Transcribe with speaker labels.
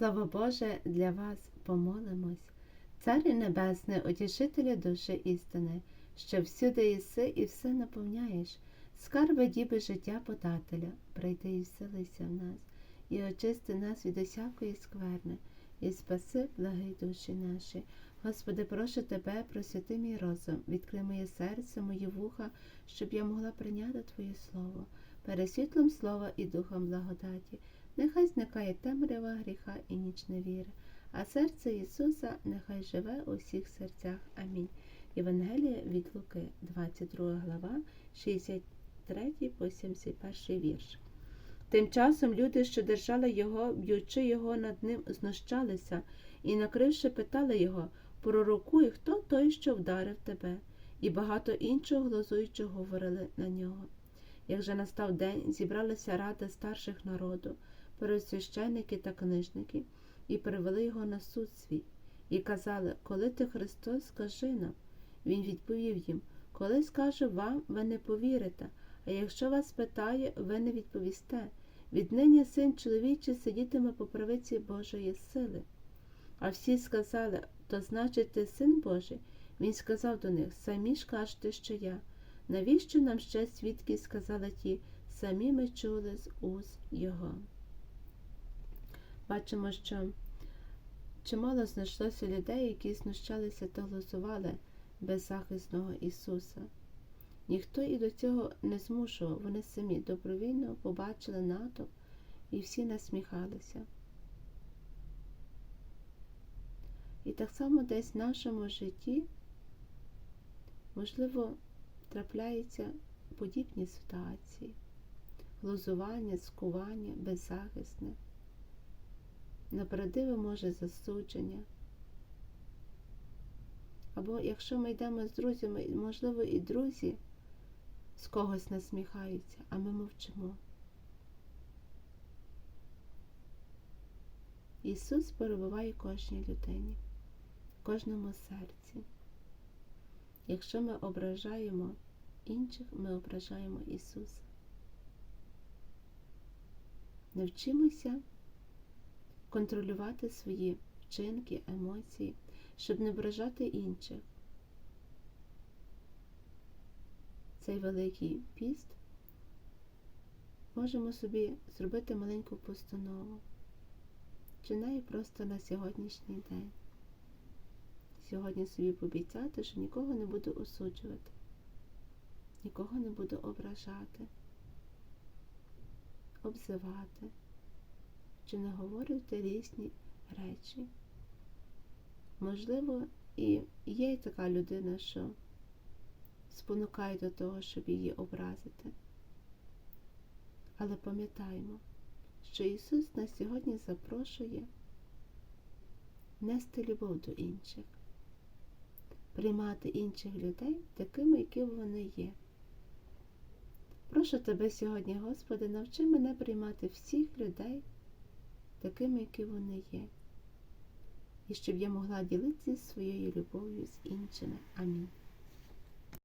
Speaker 1: Слово Боже, для вас помолимось. Царю Небесний, утішителю душі істини, що всюди єси і все наповняєш, скарби діби життя подателя, прийди і вселися в нас, і очисти нас від усякої скверни, і спаси благи душі наші. Господи, прошу Тебе, просвяти мій розум, відкрий моє серце, мої вуха, щоб я могла прийняти Твоє Слово, пересвітлом слова і духом благодаті. Нехай зникає темрява гріха і ніч невіри, а серце Ісуса нехай живе у всіх серцях. Амінь. Євангелія від Луки, 22 глава, 63 по 71 вірш. Тим часом люди, що держали його, б'ючи його над ним, знущалися і, накривши, питали його Пророкуй, хто той, що вдарив тебе, і багато іншого глузуючого говорили на нього. Як же настав день, зібралися ради старших народу, пересвященники та книжники, і привели його на суд свій, і казали, коли ти Христос, скажи нам. Він відповів їм, коли скажу вам, ви не повірите, а якщо вас питає, ви не відповісте. Віднині син чоловічий сидітиме по правиці Божої сили. А всі сказали, то значить ти син Божий. Він сказав до них, самі ж кажете, що я. Навіщо нам ще свідки сказали ті, самі ми чули з уз його. Бачимо, що чимало знайшлося людей, які знущалися та глузували беззахисного Ісуса. Ніхто і до цього не змушував, вони самі добровільно побачили натовп і всі насміхалися. І так само десь в нашому житті, можливо, трапляються подібні ситуації, глузування, скування, беззахисне, неправдиве може засудження. Або якщо ми йдемо з друзями, можливо, і друзі з когось насміхаються, а ми мовчимо. Ісус перебуває кожній людині, кожному серці. Якщо ми ображаємо інших, ми ображаємо Ісуса. Навчимося контролювати свої вчинки, емоції, щоб не ображати інших. Цей великий піст можемо собі зробити маленьку постанову чи просто на сьогоднішній день. Сьогодні собі пообіцяти, що нікого не буду осуджувати, нікого не буду ображати, обзивати, чи не говорити різні речі. Можливо, і є така людина, що спонукає до того, щоб її образити. Але пам'ятаємо, що Ісус нас сьогодні запрошує нести любов до інших, приймати інших людей такими, які вони є. Прошу тебе сьогодні, Господи, навчи мене приймати всіх людей такими, які вони є, і щоб я могла ділитися своєю любов'ю з іншими. Амінь.